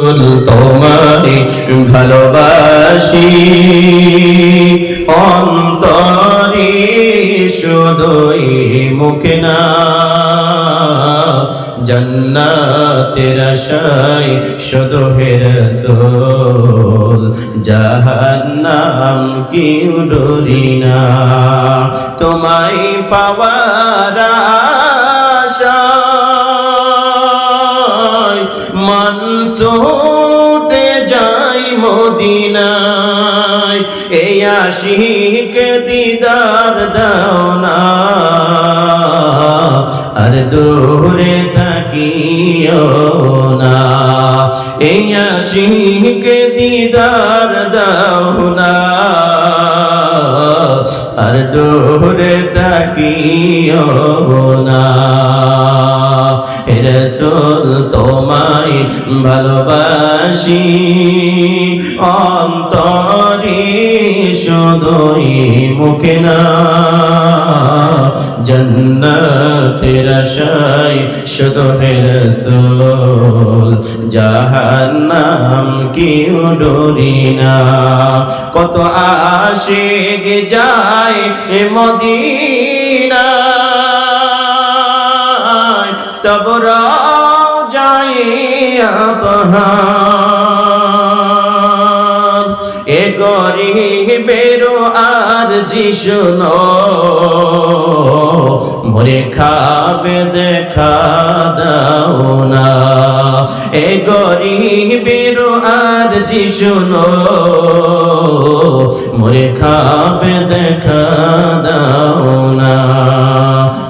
তোমায় ভালোবাসি। অন্তরে শুধুই মুখে না, জন্নাতের আশায় শুধু হে রসুল, জাহান্নাম কি ডরি না। তোমায় পাওয়ার আশায় মনসুটে যাই মদিনায় এই আশিকে দিদার দাও না। আর দূরে থাকিও না। এই আশিকে দিদার দাও না। আর দূরে থাকিও না। রসুল তোমায় ভালোবাসি। অন্তরে শুধুই মুখে না, জন্নতের আশায় শুধু হে রসুল, জাহান্নাম কি ডরি না। কত আশিক যায় মদিনা তব যাইয়া তোহার এ গরিবের আর যিশুন মরে খাবে দেখা দাও না। এ গরিবের আর যিশুন মরে খাবে দেখা দাও